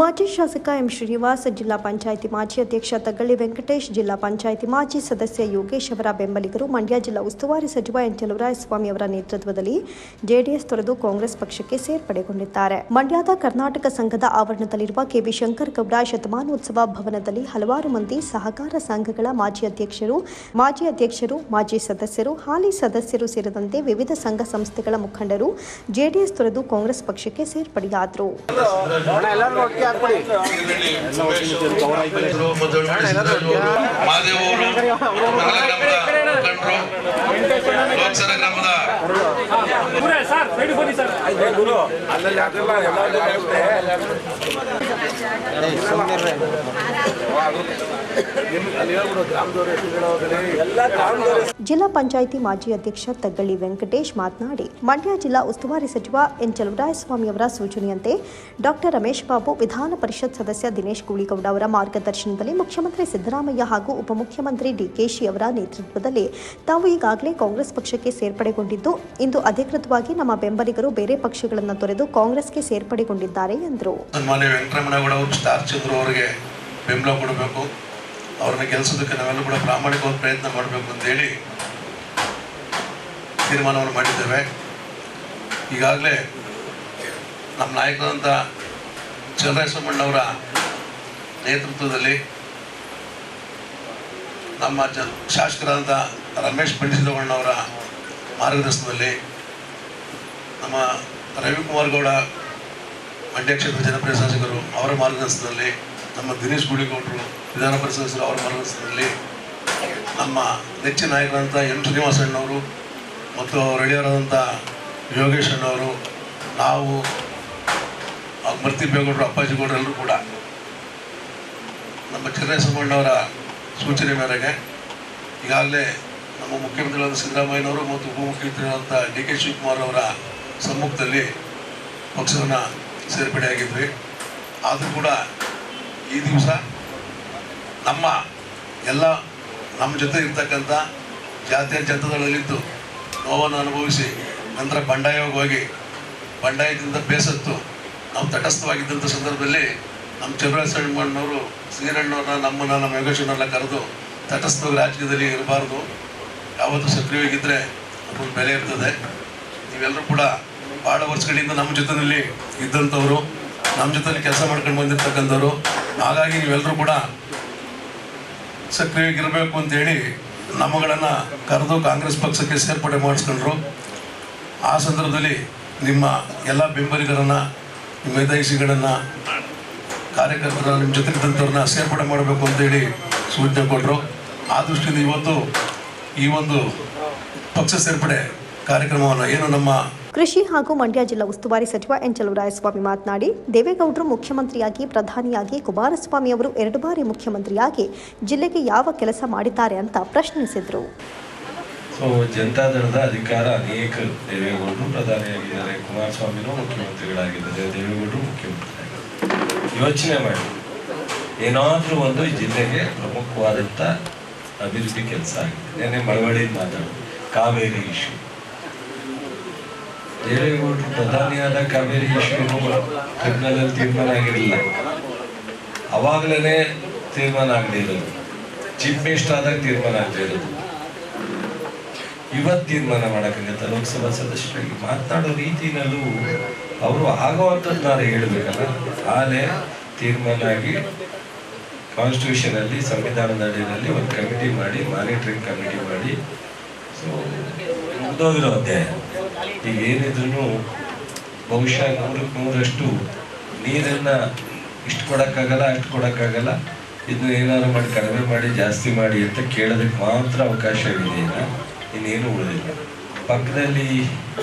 ಮಾಜಿ ಶಾಸಕ ಎಂ ಶ್ರೀನಿವಾಸ್, ಜಿಲ್ಲಾ ಪಂಚಾಯಿತಿ ಮಾಜಿ ಅಧ್ಯಕ್ಷ ತಗಳಿ ವೆಂಕಟೇಶ್, ಜಿಲ್ಲಾ ಪಂಚಾಯಿತಿ ಮಾಜಿ ಸದಸ್ಯ ಯೋಗೇಶ್ ಅವರ ಬೆಂಬಲಿಗರು, ಮಂಡ್ಯ ಜಿಲ್ಲಾ ಉಸ್ತುವಾರಿ ಸಚಿವ ಎನ್ ಸ್ವಾಮಿ ಅವರ ನೇತೃತ್ವದಲ್ಲಿ ಜೆಡಿಎಸ್ ತೊರೆದು ಕಾಂಗ್ರೆಸ್ ಪಕ್ಷಕ್ಕೆ ಸೇರ್ಪಡೆಗೊಂಡಿದ್ದಾರೆ. ಮಂಡ್ಯದ ಕರ್ನಾಟಕ ಸಂಘದ ಆವರಣದಲ್ಲಿರುವ ಕೆವಿ ಶಂಕರ್ ಗೌಡ ಶತಮಾನೋತ್ಸವ ಭವನದಲ್ಲಿ ಹಲವಾರು ಮಂದಿ ಸಹಕಾರ ಸಂಘಗಳ ಮಾಜಿ ಅಧ್ಯಕ್ಷರು ಮಾಜಿ ಅಧ್ಯಕ್ಷರು, ಮಾಜಿ ಸದಸ್ಯರು, ಹಾಲಿ ಸದಸ್ಯರು ಸೇರಿದಂತೆ ವಿವಿಧ ಸಂಘ ಸಂಸ್ಥೆಗಳ ಮುಖಂಡರು ಜೆಡಿಎಸ್ ತೊರೆದು ಕಾಂಗ್ರೆಸ್ ಪಕ್ಷಕ್ಕೆ ಸೇರ್ಪಡೆಯಾದರು. ಮಂಗಲ ಗ್ರಾಮದ ಮುಖಂಡರು ಲೋಕಸರ ಗ್ರಾಮದ ಜಿಲ್ಲಾ ಪಂಚಾಯಿತಿ ಮಾಜಿ ಅಧ್ಯಕ್ಷ ತಗ್ಗಳ್ಳಿ ವೆಂಕಟೇಶ್ ಮಾತನಾಡಿ, ಮಂಡ್ಯ ಜಿಲ್ಲಾ ಉಸ್ತುವಾರಿ ಸಚಿವ ಎನ್ ಚಲುವರಾಯಸ್ವಾಮಿ ಅವರ ಸೂಚನೆಯಂತೆ ಡಾಕ್ಟರ್ ರಮೇಶ್ ಬಾಬು, ವಿಧಾನ ಪರಿಷತ್ ಸದಸ್ಯ ದಿನೇಶ್ ಗೂಳಿಗೌಡ ಅವರ ಮಾರ್ಗದರ್ಶನದಲ್ಲಿ ಮುಖ್ಯಮಂತ್ರಿ ಸಿದ್ದರಾಮಯ್ಯ ಹಾಗೂ ಉಪಮುಖ್ಯಮಂತ್ರಿ ಡಿಕೆಶಿ ಅವರ ನೇತೃತ್ವದಲ್ಲಿ ತಾವು ಈಗಾಗಲೇ ಕಾಂಗ್ರೆಸ್ ಪಕ್ಷಕ್ಕೆ ಸೇರ್ಪಡೆಗೊಂಡಿದ್ದು, ಇಂದು ಅಧಿಕೃತವಾಗಿ ನಮ್ಮ ಬೆಂಬಲಿಗರು ಬೇರೆ ಪಕ್ಷಗಳನ್ನು ತೊರೆದು ಕಾಂಗ್ರೆಸ್ಗೆ ಸೇರ್ಪಡೆಗೊಂಡಿದ್ದಾರೆ ಎಂದರು. ಸನ್ಮಾನ್ಯ ವೆಂಕಟರಮಣಗೌಡ ಅವರು, ಸ್ಟಾರ್ ಚಂದ್ರು ಅವರಿಗೆ ಬೆಂಬಲ ಕೊಡಬೇಕು. ಅವ್ರನ್ನ ಗೆಲ್ಲಿಸೋದಕ್ಕೆ ನಾವೆಲ್ಲ ಕೂಡ ಪ್ರಾಮಾಣಿಕವಾದ ಪ್ರಯತ್ನ ಮಾಡಬೇಕು ಅಂತೇಳಿ ತೀರ್ಮಾನವನ್ನು ಮಾಡಿದ್ದೇವೆ. ಈಗಾಗಲೇ ನಮ್ಮ ನಾಯಕರಾದಂಥ ಚಂದ್ರಸಮ್ಮಣ್ಣವರ ನೇತೃತ್ವದಲ್ಲಿ ನಮ್ಮ ಜ, ಶಾಸಕರಾದಂಥ ರಮೇಶ್ ಪಂಡಿತಗೌಡನವರ ಮಾರ್ಗದರ್ಶನದಲ್ಲಿ ನಮ್ಮ ರವಿಕುಮಾರ್ ಗೌಡ ಮಂಡ್ಯ ಜನಪ್ರಿಯ ಶಾಸಕರು, ಅವರ ಮಾರ್ಗದರ್ಶನದಲ್ಲಿ ನಮ್ಮ ದಿನೇಶ್ ಗುಡಿಗೌಡರು, ವಿಧಾನ ಪರಿಷತ್ ಅವರ ಮಾರ್ಗದರ್ಶನದಲ್ಲಿ ನಮ್ಮ ನೆಚ್ಚಿನ ನಾಯಕರಂಥ ಎಂ ಶ್ರೀನಿವಾಸಣ್ಣವರು ಮತ್ತು ರೆಡಿಯರಾದಂಥ ಯೋಗೇಶ್ ಅಣ್ಣವರು, ನಾವು ಮರ್ತಿಬೇಗೌಡರು ಅಪ್ಪಾಜಿ ಗೌಡರು ಎಲ್ಲರೂ ಕೂಡ ನಮ್ಮ ಚಂದ್ರಸಮ್ಮಣ್ಣವರ ಸೂಚನೆ ಮೇರೆಗೆ ಈಗಾಗಲೇ ನಮ್ಮ ಮುಖ್ಯಮಂತ್ರಿಗಳಾದ ಸಿದ್ದರಾಮಯ್ಯನವರು ಮತ್ತು ಉಪಮುಖ್ಯಮಂತ್ರಿಗಳಾದಂಥ ಡಿ ಕೆ ಶಿವಕುಮಾರ್ ಅವರ ಸಮ್ಮುಖದಲ್ಲಿ ಪಕ್ಷವನ್ನು ಸೇರ್ಪಡೆಯಾಗಿದ್ವಿ ಆದರೂ ಕೂಡ ಈ ದಿವಸ ನಮ್ಮ ಎಲ್ಲ ನಮ್ಮ ಜೊತೆ ಇರ್ತಕ್ಕಂಥ ಜಾತಿಯ ಜಂತದಗಳಲ್ಲಿದ್ದು ನೋವನ್ನು ಅನುಭವಿಸಿ ನಂತರ ಬಂಡಾಯವಾಗಿ ಬಂಡಾಯದಿಂದ ಬೇಸತ್ತು ನಾವು ತಟಸ್ಥವಾಗಿದ್ದಂಥ ಸಂದರ್ಭದಲ್ಲಿ ನಮ್ಮ ಚಂದ್ರಸಣ್ಣನವರು ಶ್ರೀರಣ್ಣವ್ರನ್ನ ನಮ್ಮನ್ನು ನಮ್ಮ ಯೋಗೇಶ್ವರನ್ನೆಲ್ಲ ಕರೆದು ತಟಸ್ಥವಾಗಿ ರಾಜಕೀಯದಲ್ಲಿ ಇರಬಾರ್ದು. ಯಾವತ್ತೂ ಸಕ್ರಿಯವಾಗಿದ್ದರೆ ಅದೊಂದು ಬೆಲೆ ಇರ್ತದೆ. ನೀವೆಲ್ಲರೂ ಕೂಡ ಭಾಳ ವರ್ಷಗಳಿಂದ ನಮ್ಮ ಜೊತೆಯಲ್ಲಿ ಇದ್ದಂಥವ್ರು, ನಮ್ಮ ಜೊತೆಯಲ್ಲಿ ಕೆಲಸ ಮಾಡ್ಕೊಂಡು ಬಂದಿರ್ತಕ್ಕಂಥವ್ರು. ಹಾಗಾಗಿ ನೀವೆಲ್ಲರೂ ಕೂಡ ಸಕ್ರಿಯವಾಗಿರಬೇಕು ಅಂತೇಳಿ ನಮ್ಮಗಳನ್ನು ಕರೆದು ಕಾಂಗ್ರೆಸ್ ಪಕ್ಷಕ್ಕೆ ಸೇರ್ಪಡೆ ಮಾಡಿಸ್ಕೊಂಡ್ರು. ಆ ಸಂದರ್ಭದಲ್ಲಿ ನಿಮ್ಮ ಎಲ್ಲ ಬೆಂಬಲಿಗರನ್ನು, ನಿಮ್ಮ ಹಿತೈಷಿಗಳನ್ನು ಕಾರ್ಯಕರ್ತರ ನಿಮ್ಮ ಜೊತೆ ಇದ್ದಂಥವ್ರನ್ನ ಸೇರ್ಪಡೆ ಮಾಡಬೇಕು ಅಂತೇಳಿ ಸೂಚನೆ ಕೊಟ್ಟರು ಆ ದೃಷ್ಟಿಯಿಂದ ಇವತ್ತು ಈ ಒಂದು ಪಕ್ಷ ಸೇರ್ಪಡೆ ಕಾರ್ಯಕ್ರಮವನ್ನು ಏನು ನಮ್ಮ ಕೃಷಿ ಹಾಗೂ ಮಂಡ್ಯ ಜಿಲ್ಲಾ ಉಸ್ತುವಾರಿ ಸಚಿವ ಎನ್ ಚಲುವರಾಯಸ್ವಾಮಿ ಮಾತನಾಡಿ, ದೇವೇಗೌಡರು ಮುಖ್ಯಮಂತ್ರಿಯಾಗಿ, ಪ್ರಧಾನಿಯಾಗಿ, ಕುಮಾರಸ್ವಾಮಿ ಅವರು ಎರಡು ಬಾರಿ ಮುಖ್ಯಮಂತ್ರಿಯಾಗಿ ಜಿಲ್ಲೆಗೆ ಯಾವ ಕೆಲಸ ಮಾಡಿದ್ದಾರೆ ಅಂತ ಪ್ರಶ್ನಿಸಿದರು. ಜನತಾದಳದ ಅಧಿಕಾರ ಅನೇಕ ದೇವೇಗೌಡರು ಪ್ರಧಾನಿಯಾಗಿದ್ದಾರೆ, ಕುಮಾರಸ್ವಾಮಿನೂ ಮುಖ್ಯಮಂತ್ರಿಗಳಾಗಿದ್ದಾರೆ, ದೇವೇಗೌಡರು ಮುಖ್ಯಮಂತ್ರಿ ಯೋಚನೆ ಮಾಡಿ. ಏನಾದರೂ ಒಂದು ಜಿಲ್ಲೆಗೆ ಪ್ರಮುಖವಾದಂಥ ಅಭಿವೃದ್ಧಿ ಕೆಲಸ ಆಗಿದೆ. ನೆನ್ನೆ ಮಳವಳ್ಳಿ ಮಾತಾಡೋದು ಕಾವೇರಿ ಇಶ್ಯೂ ದೇವೇಗೌಡರು ಪ್ರಧಾನಿಯಾದ ಕಾವೇರಿ ಇಶ್ಯೂ ಕಣ್ಣಲ್ಲಿ ತೀರ್ಮಾನ ಆಗಿರಲಿಲ್ಲ ಅವಾಗಲೇ ತೀರ್ಮಾನ ಆಗದೆ ಇರೋದು ಚೀಫ್ ಮಿನಿಸ್ಟರ್ ಆದಾಗ ತೀರ್ಮಾನ ಇರೋದು ಇವತ್ತು ತೀರ್ಮಾನ ಮಾಡೋಕ್ಕಾಗತ್ತೆ ಲೋಕಸಭಾ ಸದಸ್ಯರಾಗಿ? ಮಾತನಾಡೋ ರೀತಿಯಲ್ಲೂ ಅವರು ಆಗೋವಂಥದ್ದು ನಾನು ಹೇಳಬೇಕಲ್ಲ? ಆಲೆ ತೀರ್ಮಾನ ಆಗಿ ಕಾನ್ಸ್ಟಿಟ್ಯೂಷನ್ ಅಲ್ಲಿ ಸಂವಿಧಾನದ ಅಡಿಯಲ್ಲಿ ಒಂದು ಕಮಿಟಿ ಮಾಡಿ, ಮಾನಿಟರಿಂಗ್ ಕಮಿಟಿ ಮಾಡಿ. ಸೊ ಮುಗ್ದೋಗಿರೋ ಅಧ್ಯಾಯ. ಈಗ ಏನಿದ್ರು ಬಹುಶಃ ನೂರಕ್ಕೆ ನೂರಷ್ಟು ನೀರನ್ನ ಇಷ್ಟು ಕೊಡೋಕ್ಕಾಗಲ್ಲ, ಅಷ್ಟು ಕೊಡೋಕ್ಕಾಗಲ್ಲ. ಇದನ್ನ ಏನಾದ್ರು ಮಾಡಿ, ಕಡಿಮೆ ಮಾಡಿ, ಜಾಸ್ತಿ ಮಾಡಿ ಅಂತ ಕೇಳೋದಕ್ಕೆ ಮಾತ್ರ ಅವಕಾಶವಿದೆ ಇದೆ ಇನ್ನೇನು ಉಳಿದಿಲ್ಲ. ಪಕ್ಕದಲ್ಲಿ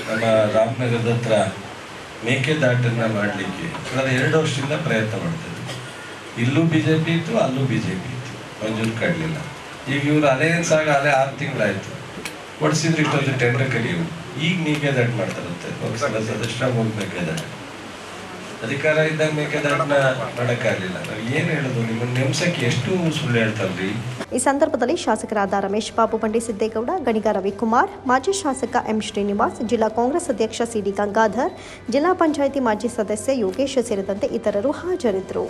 ನಮ್ಮ ರಾಮನಗರದ ಹತ್ರ ಮೇಕೆದಾಟನ್ನ ಮಾಡಲಿಕ್ಕೆ ಕಳೆದ ಎರಡು ವರ್ಷದಿಂದ ಪ್ರಯತ್ನ ಮಾಡ್ತಾರೆ ಇಲ್ಲೂ ಬಿ ಜೆ ಪಿ ಇತ್ತು, ಅಲ್ಲೂ ಬಿ ಜೆ ಪಿ ಇತ್ತು. ಮಂಜೂರು ಕಡಲಿಲ್ಲ. ಈಗ ಇವರು ಅದೇ ಸಾಗ ಅದೇ ಆರು ತಿಂಗಳಾಯ್ತು. ಕೊಡಿಸಿದ್ರೆ ಇಷ್ಟೊಂದು ಟೆಂಡರ್ ಕಲಿಯವು ಈಗ ಮೇಕೆದಾಟ್ ಮಾಡ್ತಾರಂತೆ. ಸದಸ್ಯ ಸದಸ್ಯರಾಗಿ ಹೋಗಿ ಮೇಕೆದಾಟ ಅಧಿಕಾರ ಇದ್ದಾಗ ಬೇಕಾದನ್ನ ಮಾಡಕ್ಕಾಗಲಿಲ್ಲ. ನಾವು ಏನು ಹೇಳೋದು? ನಿಮ್ಮನ್ನ ನೆಮ್ಸಕ್ಕೆ ಎಷ್ಟು ಸುಳ್ಳು ಹೇಳ್ತಾರ್ರಿ? ಈ ಸಂದರ್ಭದಲ್ಲಿ ಶಾಸಕರಾದ ರಮೇಶ್ ಬಾಬು ಬಂಡಿ ಸಿದ್ದೇಗೌಡ ಗಣಿಗ ರವಿಕುಮಾರ್ ಮಾಜಿ ಶಾಸಕ ಎಂ ಶ್ರೀನಿವಾಸ್ ಜಿಲ್ಲಾ ಕಾಂಗ್ರೆಸ್ ಅಧ್ಯಕ್ಷ ಸಿಡಿ ಗಂಗಾಧರ್ ಜಿಲ್ಲಾ ಪಂಚಾಯಿತಿ ಮಾಜಿ ಸದಸ್ಯ ಯೋಗೇಶ್ ಸೇರಿದಂತೆ ಇತರರು ಹಾಜರಿದ್ದರು.